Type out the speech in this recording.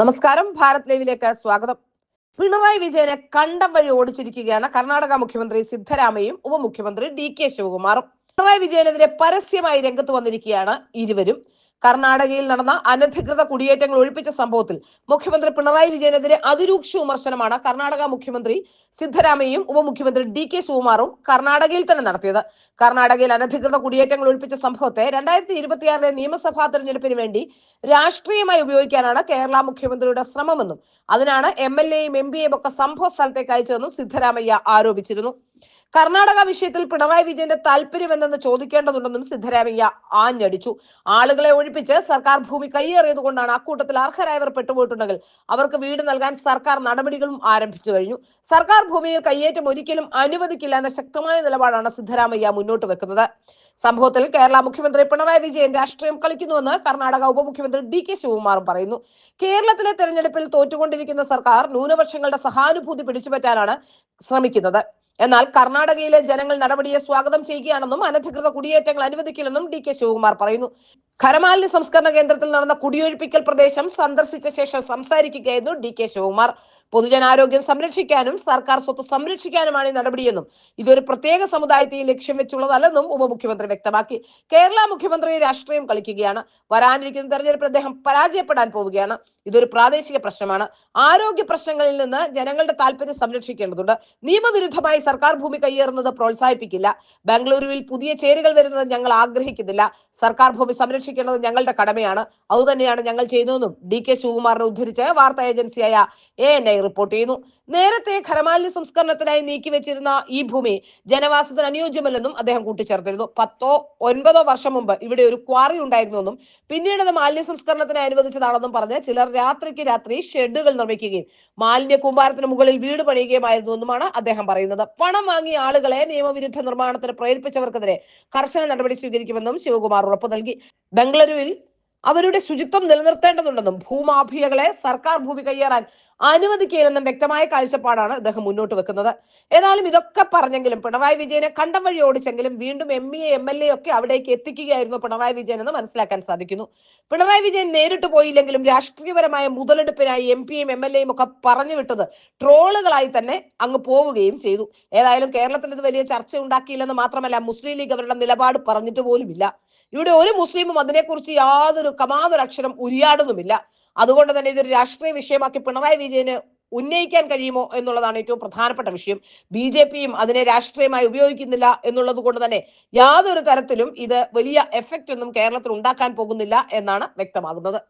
നമസ്കാരം. ഭാരത് ലൈവിലേക്ക് സ്വാഗതം. പിണറായി വിജയനെ കണ്ടം വഴി ഓടിച്ചിരിക്കുകയാണ് കർണാടക മുഖ്യമന്ത്രി സിദ്ധരാമയും ഉപമുഖ്യമന്ത്രി ഡി കെ ശിവകുമാറും. പിണറായി വിജയനെതിരെ പരസ്യമായി രംഗത്ത് വന്നിരിക്കുകയാണ് ഇരുവരും. കർണാടകയിൽ നടന്ന അനധികൃത കുടിയേറ്റങ്ങൾ ഒഴിപ്പിച്ച സംഭവത്തിൽ മുഖ്യമന്ത്രി പിണറായി വിജയനെതിരെ അതിരൂക്ഷ വിമർശനമാണ് കർണാടക മുഖ്യമന്ത്രി സിദ്ധരാമയ്യയും ഉപമുഖ്യമന്ത്രി ഡി കെ ശിവകുമാറും കർണാടകയിൽ തന്നെ നടത്തിയത്. കർണാടകയിൽ അനധികൃത കുടിയേറ്റങ്ങൾ ഒഴിപ്പിച്ച സംഭവത്തെ രണ്ടായിരത്തി ഇരുപത്തിയാറിലെ നിയമസഭാ തെരഞ്ഞെടുപ്പിന് വേണ്ടി രാഷ്ട്രീയമായി ഉപയോഗിക്കാനാണ് കേരള മുഖ്യമന്ത്രിയുടെ ശ്രമമെന്നും അതിനാണ് എം എൽ എയും എം പിയും ഒക്കെ സംഭവ സ്ഥലത്തേക്ക് അയച്ചതെന്നും സിദ്ധരാമയ്യ ആരോപിച്ചിരുന്നു. കർണാടക വിഷയത്തിൽ പിണറായി വിജയന്റെ താല്പര്യം എന്തെന്ന് ചോദിക്കേണ്ടതുണ്ടെന്നും സിദ്ധരാമയ്യ ആഞ്ഞടിച്ചു. ആളുകളെ ഒഴിപ്പിച്ച് സർക്കാർ ഭൂമി കൈയേറിയത് കൊണ്ടാണ് അക്കൂട്ടത്തിൽ അർഹരായവർ പെട്ടുപോയിട്ടുണ്ടെങ്കിൽ അവർക്ക് വീട് നൽകാൻ സർക്കാർ നടപടികളും ആരംഭിച്ചു കഴിഞ്ഞു. സർക്കാർ ഭൂമിയിൽ കയ്യേറ്റം ഒരിക്കലും അനുവദിക്കില്ല എന്ന ശക്തമായ നിലപാടാണ് സിദ്ധരാമയ്യ മുന്നോട്ട് വെക്കുന്നത്. സംഭവത്തിൽ കേരള മുഖ്യമന്ത്രി പിണറായി വിജയൻ രാഷ്ട്രീയം കളിക്കുന്നുവെന്ന് കർണാടക ഉപമുഖ്യമന്ത്രി ഡി കെ ശിവകുമാറും പറയുന്നു. കേരളത്തിലെ തെരഞ്ഞെടുപ്പിൽ തോറ്റുകൊണ്ടിരിക്കുന്ന സർക്കാർ ന്യൂനപക്ഷങ്ങളുടെ സഹാനുഭൂതി പിടിച്ചുപറ്റാനാണ് ശ്രമിക്കുന്നത്. എന്നാൽ കർണാടകയിലെ ജനങ്ങൾ നടപടിയെ സ്വാഗതം ചെയ്യുകയാണെന്നും അനധികൃത കുടിയേറ്റങ്ങൾ അനുവദിക്കില്ലെന്നും ഡി കെ ശിവകുമാർ പറയുന്നു. ഖരമാലിന്യ സംസ്കരണ കേന്ദ്രത്തിൽ നടന്ന കുടിയൊഴിപ്പിക്കൽ പ്രദേശം സന്ദർശിച്ച ശേഷം സംസാരിക്കുകയായിരുന്നു ഡി കെ ശിവകുമാർ. പൊതുജനാരോഗ്യം സംരക്ഷിക്കാനും സർക്കാർ സ്വത്ത് സംരക്ഷിക്കാനുമാണ് ഈ നടപടിയെന്നും ഇതൊരു പ്രത്യേക സമുദായത്തെ ലക്ഷ്യം വെച്ചുള്ളതല്ലെന്നും ഉപമുഖ്യമന്ത്രി വ്യക്തമാക്കി. കേരള മുഖ്യമന്ത്രി രാഷ്ട്രീയം കളിക്കുകയാണ്. വരാനിരിക്കുന്ന തെരഞ്ഞെടുപ്പിൽ അദ്ദേഹം പരാജയപ്പെടാൻ പോവുകയാണ്. ഇതൊരു പ്രാദേശിക പ്രശ്നമാണ്. ആരോഗ്യ പ്രശ്നങ്ങളിൽ നിന്ന് ജനങ്ങളുടെ താല്പര്യം സംരക്ഷിക്കേണ്ടതുണ്ട്. നിയമവിരുദ്ധമായി സർക്കാർ ഭൂമി കയ്യേറുന്നത് പ്രോത്സാഹിപ്പിക്കില്ല. ബംഗളൂരുവിൽ പുതിയ ചേരികൾ വരുന്നത് ഞങ്ങൾ ആഗ്രഹിക്കുന്നില്ല. സർക്കാർ ഭൂമി സംരക്ഷിക്കേണ്ടത് ഞങ്ങളുടെ കടമയാണ്. അതുതന്നെയാണ് ഞങ്ങൾ ചെയ്യുന്നതെന്നും ഡി കെ ശിവകുമാറിനെ ഉദ്ധരിച്ച് വാർത്താ ഏജൻസിയായ എ എൻ ഐ റിപ്പോർട്ട് ചെയ്യുന്നു. നേരത്തെ ഖരമാലിന്യ സംസ്കരണത്തിനായി നീക്കിവെച്ചിരുന്ന ഈ ഭൂമി ജനവാസത്തിന് അനുയോജ്യമല്ലെന്നും അദ്ദേഹം കൂട്ടിച്ചേർത്തിരുന്നു. പത്തോ ഒൻപതോ വർഷം മുമ്പ് ഇവിടെ ഒരു ക്വാറി ഉണ്ടായിരുന്നുവെന്നും പിന്നീട് അത് മാലിന്യ സംസ്കരണത്തിന് അനുവദിച്ചതാണെന്നും പറഞ്ഞ് ചിലർ രാത്രിക്ക് രാത്രി ഷെഡുകൾ നിർമ്മിക്കുകയും മാലിന്യ കൂമ്പാരത്തിന് മുകളിൽ വീട് പണിയുകയുമായിരുന്നു എന്നുമാണ് അദ്ദേഹം പറയുന്നത്. പണം വാങ്ങിയ ആളുകളെ നിയമവിരുദ്ധ നിർമ്മാണത്തിന് പ്രേരിപ്പിച്ചവർക്കെതിരെ കർശന നടപടി സ്വീകരിക്കുമെന്നും ശിവകുമാർ ഉറപ്പു നൽകി. ബംഗളൂരുവിൽ അവരുടെ ശുചിത്വം നിലനിർത്തേണ്ടതുണ്ടെന്നും ഭൂമാഫിയകളെ സർക്കാർ ഭൂമി കയ്യേറാൻ അനുവദിക്കില്ലെന്നും വ്യക്തമായ കാഴ്ചപ്പാടാണ് അദ്ദേഹം മുന്നോട്ട് വെക്കുന്നത്. ഏതായാലും ഇതൊക്കെ പറഞ്ഞെങ്കിലും പിണറായി വിജയനെ കണ്ടം വഴി ഓടിച്ചെങ്കിലും വീണ്ടും M E M L A ഒക്കെ അവിടേക്ക് എത്തിക്കുകയായിരുന്നു പിണറായി വിജയൻ എന്ന് മനസ്സിലാക്കാൻ സാധിക്കുന്നു. പിണറായി വിജയൻ നേരിട്ട് പോയില്ലെങ്കിലും രാഷ്ട്രീയപരമായ മുതലെടുപ്പിനായി എം പിയും എം എൽ എയും ഒക്കെ പറഞ്ഞു വിട്ടത് ട്രോളുകളായി തന്നെ അങ്ങ് പോവുകയും ചെയ്തു. ഏതായാലും കേരളത്തിൽ ഇത് വലിയ ചർച്ച ഉണ്ടാക്കിയില്ലെന്ന് മാത്രമല്ല മുസ്ലിം ലീഗ് അവരുടെ നിലപാട് പറഞ്ഞിട്ട് പോലുമില്ല. ഇവിടെ ഒരു മുസ്ലിമും അതിനെക്കുറിച്ച് യാതൊരു കമാതൊരു അക്ഷരം ഉരിയാടുന്നുമില്ല. അതുകൊണ്ട് തന്നെ ഇതൊരു രാഷ്ട്രീയ വിഷയമാക്കി പിണറായി വിജയന് ഉന്നയിക്കാൻ കഴിയുമോ എന്നുള്ളതാണ് ഏറ്റവും പ്രധാനപ്പെട്ട വിഷയം. ബി ജെ പിയും അതിനെ രാഷ്ട്രീയമായി ഉപയോഗിക്കുന്നില്ല എന്നുള്ളത് കൊണ്ട് തന്നെ യാതൊരു തരത്തിലും ഇത് വലിയ എഫക്റ്റ് ഒന്നും കേരളത്തിൽ ഉണ്ടാക്കാൻ പോകുന്നില്ല എന്നാണ് വ്യക്തമാകുന്നത്.